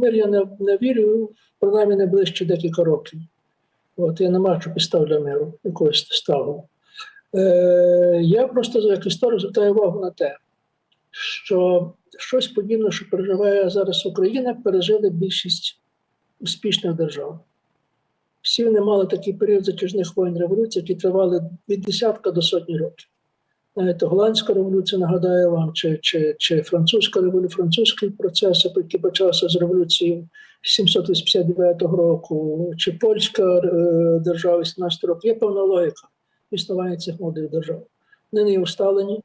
мир я не, не вірю, принаймні не ближче декілька років. От я не бачу підстав для миру, якогось ставу. Е, я просто як історик звертаю увагу на те, що щось подібне, що переживає зараз Україна, пережили більшість успішних держав. Всі вони мали такий період затяжних воєн революцій, які тривали від десятка до сотні років. Голландська революція, нагадаю вам, чи, чи, чи французька революція, французький процес, який почався з революції 789 року, чи польська е, держава 18 років, є певна логіка існування цих молодих держав. Вони не є усталені,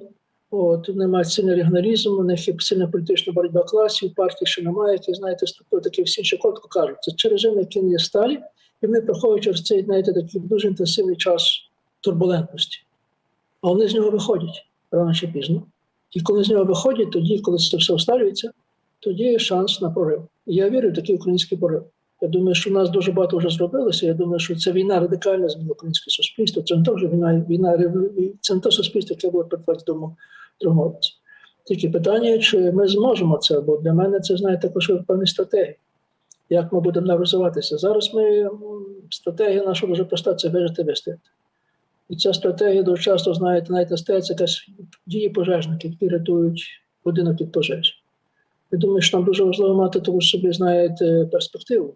от, немає сильний регіоналізм, у них є сильна політична боротьба класів, партій ще немає, які, знаєте, ступили такі всі ще коротко кажуть. Це чи режим, який не є сталі, і вони проходять через цей, знаєте, такий дуже інтенсивний час турбулентності. А вони з нього виходять рано чи пізно. І коли з нього виходять, тоді, коли це все усталюється, тоді є шанс на прорив. І я вірю в такий український прорив. Я думаю, що в нас дуже багато вже зробилося. Я думаю, що це війна радикальна змінила українське суспільство. Це не то вже війна, війна це не те суспільство, яке було 22 другому році. Тільки питання, чи ми зможемо це, бо для мене це знаєте також певні стратегії. Як ми будемо розвиватися? Зараз ми стратегія наша дуже проста це вижити вистояти. І ця стратегія дуже часто, знаєте, навіть стається якась дії пожежників, які рятують будинок від пожежі. Я думаю, що нам дуже важливо мати тому собі, знаєте, перспективу.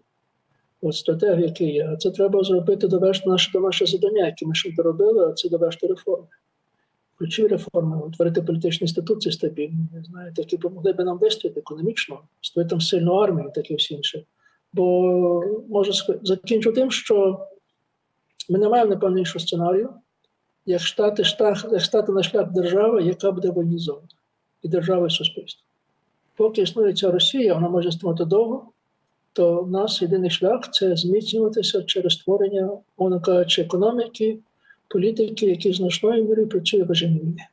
От стратегія, яка є. А це треба зробити, довершити наше домашнє завдання, яке ми ще доробили, а це довершити реформи. Ключові реформи, утворити політичні інституції стабільні, знаєте, які допомогли би нам вистояти економічно, створити там сильну армію, так і всі інше. Бо можу закінчу тим, що ми не маємо найпевнішого сценарію, як стати, на шлях держави, яка буде воєнізована, і держава і суспільство. Поки існує ця Росія, вона може існувати довго, то в нас єдиний шлях це зміцнюватися через створення, мовно кажучи, економіки, політики, які значною мірою працює в режимі війни.